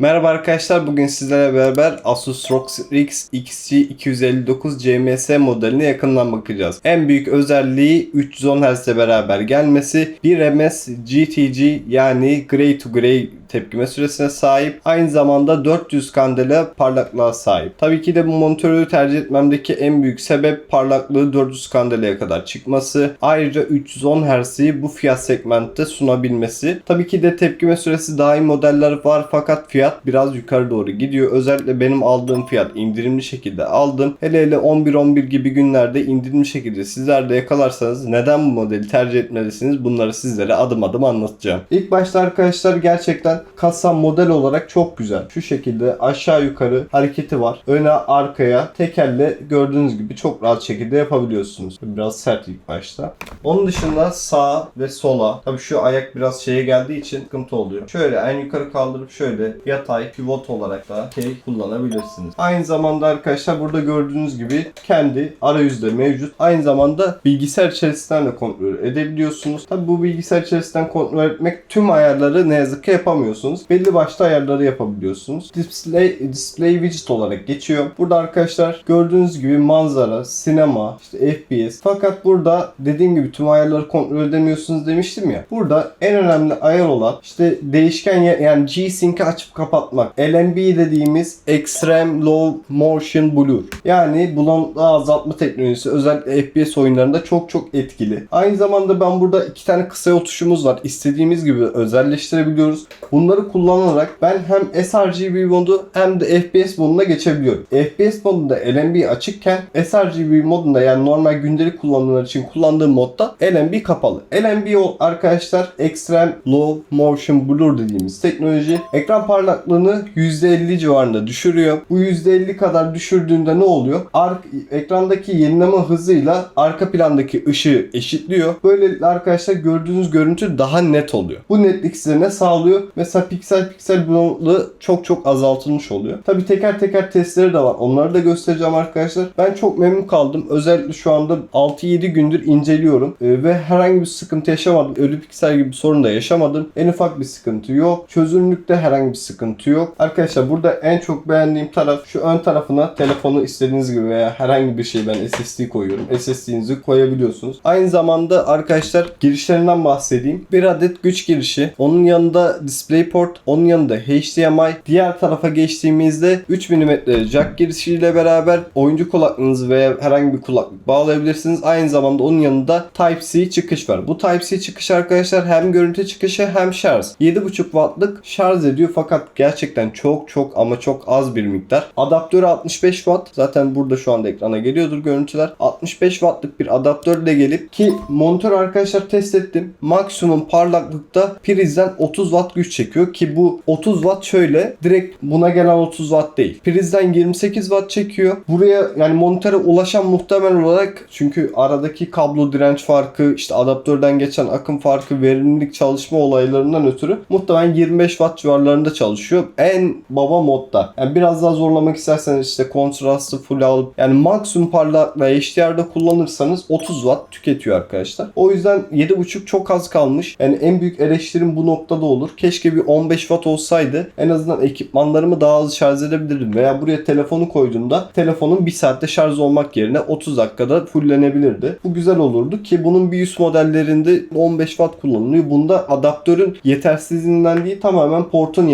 Merhaba arkadaşlar bugün sizlerle beraber Asus ROG Strix XG259 CMS modeline yakından bakacağız. En büyük özelliği 310 Hz ile beraber gelmesi, 1 ms GTG yani Gray to Gray tepkime süresine sahip. Aynı zamanda 400 kandela parlaklığa sahip. Tabii ki de bu monitörü tercih etmemdeki en büyük sebep parlaklığı 400 kandelaya kadar çıkması. Ayrıca 310 Hz'i bu fiyat segmentte sunabilmesi. Tabii ki de tepkime süresi iyi modeller var fakat fiyat biraz yukarı doğru gidiyor. Özellikle benim aldığım fiyat indirimli şekilde aldım. Hele hele 11-11 gibi günlerde indirimli şekilde sizler de yakalarsanız neden bu modeli tercih etmelisiniz bunları sizlere adım adım anlatacağım. İlk başta arkadaşlar gerçekten kasa model olarak çok güzel. Şu şekilde aşağı yukarı hareketi var. Öne arkaya tek elle gördüğünüz gibi çok rahat şekilde yapabiliyorsunuz. Biraz sert ilk başta. Onun dışında sağa ve sola. Tabii şu ayak biraz şeye geldiği için sıkıntı oluyor. Şöyle en yukarı kaldırıp şöyle yatay pivot olarak da şey kullanabilirsiniz. Aynı zamanda arkadaşlar burada gördüğünüz gibi kendi arayüzde mevcut. Aynı zamanda bilgisayar içerisinden de kontrol edebiliyorsunuz. Tabii bu bilgisayar içerisinden kontrol etmek tüm ayarları ne yazık ki yapamıyorsunuz. Belli başlı ayarları yapabiliyorsunuz. Display, display widget olarak geçiyor. Burada arkadaşlar gördüğünüz gibi manzara, sinema, işte FPS. Fakat burada dediğim gibi tüm ayarları kontrol edemiyorsunuz demiştim ya. Burada en önemli ayar olan işte değişken yani G-Sync'i açıp kapatmak. LNB dediğimiz Extreme Low Motion Blur. Yani bulanıklığı azaltma teknolojisi özellikle FPS oyunlarında çok çok etkili. Aynı zamanda ben burada iki tane kısa yol tuşumuz var. İstediğimiz gibi özelleştirebiliyoruz. Bunları kullanarak ben hem sRGB modu hem de FPS moduna geçebiliyorum. FPS modunda LNB açıkken sRGB modunda yani normal gündelik kullanımlar için kullandığım modda LNB kapalı. LNB arkadaşlar Extreme Low Motion Blur dediğimiz teknoloji ekran parlaklığını %50 civarında düşürüyor. Bu %50 kadar düşürdüğünde ne oluyor? Ark, ekrandaki yenileme hızıyla arka plandaki ışığı eşitliyor. Böylelikle arkadaşlar gördüğünüz görüntü daha net oluyor. Bu netlik size ne sağlıyor? Mesela piksel piksel bulanıklığı çok çok azaltılmış oluyor. Tabi teker teker testleri de var. Onları da göstereceğim arkadaşlar. Ben çok memnun kaldım. Özellikle şu anda 6-7 gündür inceliyorum. Ee, ve herhangi bir sıkıntı yaşamadım. Ölü piksel gibi bir sorun da yaşamadım. En ufak bir sıkıntı yok. Çözünürlükte herhangi bir sıkıntı yok. Arkadaşlar burada en çok beğendiğim taraf şu ön tarafına telefonu istediğiniz gibi veya herhangi bir şey ben SSD koyuyorum. SSD'nizi koyabiliyorsunuz. Aynı zamanda arkadaşlar girişlerinden bahsedeyim. Bir adet güç girişi. Onun yanında DisplayPort. Onun yanında HDMI. Diğer tarafa geçtiğimizde 3 mm jack girişiyle beraber oyuncu kulaklığınızı veya herhangi bir kulaklık bağlayabilirsiniz. Aynı zamanda onun yanında Type-C çıkış var. Bu Type-C çıkış arkadaşlar hem görüntü çıkışı hem şarj. 7.5 wattlık şarj ediyor fakat gerçekten çok çok ama çok az bir miktar. Adaptörü 65 watt. Zaten burada şu anda ekrana geliyordur görüntüler. 65 wattlık bir adaptörle gelip ki monitör arkadaşlar test ettim. Maksimum parlaklıkta prizden 30 watt güç çekiyor ki bu 30 watt şöyle direkt buna gelen 30 watt değil. Prizden 28 watt çekiyor. Buraya yani monitöre ulaşan muhtemel olarak çünkü aradaki kablo direnç farkı işte adaptörden geçen akım farkı verimlilik çalışma olaylarından ötürü muhtemelen 25 watt civarlarında çalışıyor. En baba modda. Yani biraz daha zorlamak isterseniz işte kontrastı full alıp yani maksimum parlaklıkla HDR'da kullanırsanız 30 watt tüketiyor arkadaşlar. O yüzden 7.5 çok az kalmış. Yani en büyük eleştirim bu noktada olur. Keşke bir 15 watt olsaydı en azından ekipmanlarımı daha hızlı şarj edebilirdim. Veya buraya telefonu koyduğumda telefonun 1 saatte şarj olmak yerine 30 dakikada fulllenebilirdi. Bu güzel olurdu ki bunun bir üst modellerinde 15 watt kullanılıyor. Bunda adaptörün yetersizliğinden değil tamamen portun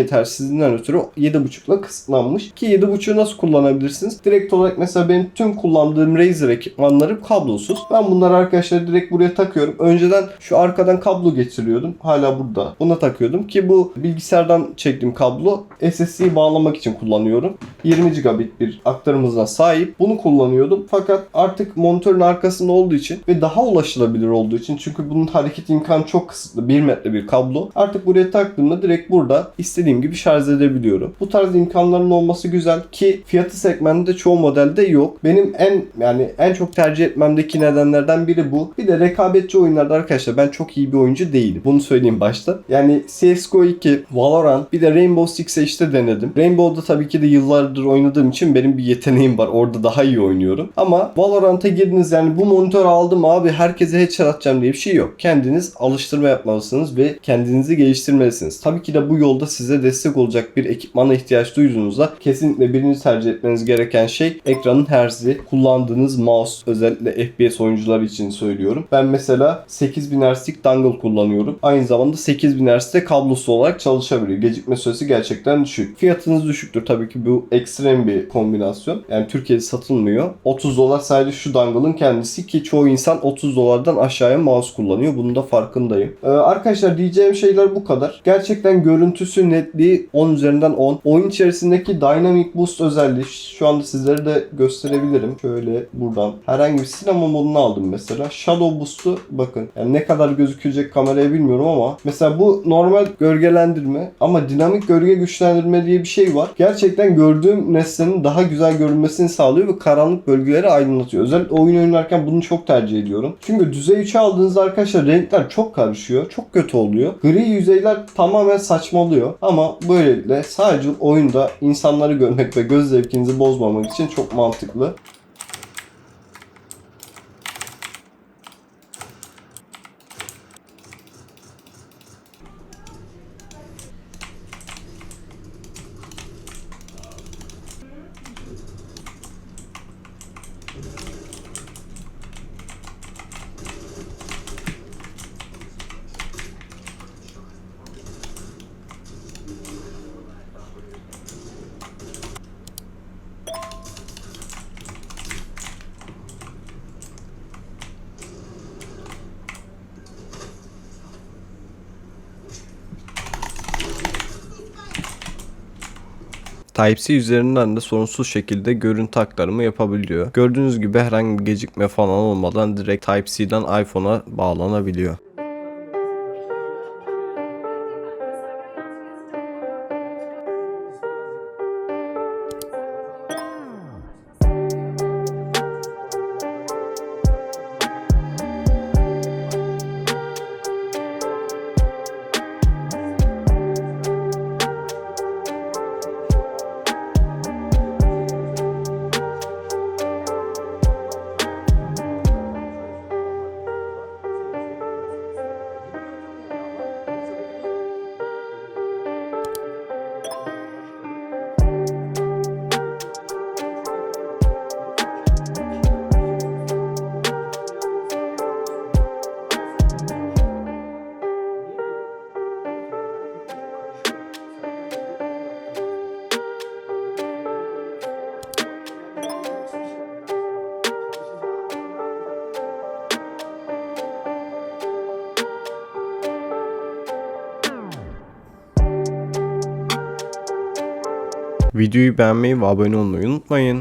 yetersizliğinden ötürü 7.5'la kısıtlanmış. Ki 7.5'u nasıl kullanabilirsiniz? Direkt olarak mesela benim tüm kullandığım Razer ekipmanlarım kablosuz. Ben bunları arkadaşlar direkt buraya takıyorum. Önceden şu arkadan kablo geçiriyordum. Hala burada. Buna takıyordum ki bu bilgisayardan çektiğim kablo SSD'yi bağlamak için kullanıyorum. 20 gigabit bir aktarım hızına sahip. Bunu kullanıyordum. Fakat artık monitörün arkasında olduğu için ve daha ulaşılabilir olduğu için çünkü bunun hareket imkanı çok kısıtlı. 1 metre bir kablo. Artık buraya taktığımda direkt burada istediğim gibi şarj edebiliyorum. Bu tarz imkanların olması güzel ki fiyatı segmentinde çoğu modelde yok. Benim en yani en çok tercih etmemdeki nedenlerden biri bu. Bir de rekabetçi oyunlarda arkadaşlar ben çok iyi bir oyuncu değilim. Bunu söyleyeyim başta. Yani CSGO 2, Valorant bir de Rainbow Six Siege'de denedim. Rainbow'da tabii ki de yıllardır oynadığım için benim bir yeteneğim var. Orada daha iyi oynuyorum. Ama Valorant'a girdiniz yani bu monitör aldım abi herkese headshot atacağım diye bir şey yok. Kendiniz alıştırma yapmalısınız ve kendinizi geliştirmelisiniz. Tabii ki de bu yolda size destek destek olacak bir ekipmana ihtiyaç duyduğunuzda kesinlikle birinci tercih etmeniz gereken şey ekranın herzi. Kullandığınız mouse özellikle FPS oyuncuları için söylüyorum. Ben mesela 8000 Hz'lik dongle kullanıyorum. Aynı zamanda 8000 Hz'de kablosuz olarak çalışabiliyor. Gecikme süresi gerçekten düşük. Fiyatınız düşüktür tabii ki bu ekstrem bir kombinasyon. Yani Türkiye'de satılmıyor. 30 dolar sadece şu dongle'ın kendisi ki çoğu insan 30 dolardan aşağıya mouse kullanıyor. Bunun da farkındayım. Ee, arkadaşlar diyeceğim şeyler bu kadar. Gerçekten görüntüsü netliği 10 üzerinden 10. Oyun içerisindeki Dynamic Boost özelliği şu anda sizlere de gösterebilirim. Şöyle buradan herhangi bir sinema modunu aldım mesela. Shadow Boost'u bakın. Yani ne kadar gözükecek kameraya bilmiyorum ama mesela bu normal gölgelendirme ama dinamik gölge güçlendirme diye bir şey var. Gerçekten gördüğüm nesnenin daha güzel görünmesini sağlıyor ve karanlık bölgeleri aydınlatıyor. Özellikle oyun oynarken bunu çok tercih ediyorum. Çünkü düzey 3'e aldığınızda arkadaşlar renkler çok karışıyor. Çok kötü oluyor. Gri yüzeyler tamamen saçmalıyor. Ama böylelikle sadece oyunda insanları görmek ve göz zevkinizi bozmamak için çok mantıklı. Type-C üzerinden de sorunsuz şekilde görüntü aktarımı yapabiliyor. Gördüğünüz gibi herhangi bir gecikme falan olmadan direkt Type-C'den iPhone'a bağlanabiliyor. Videoyu beğenmeyi ve abone olmayı unutmayın.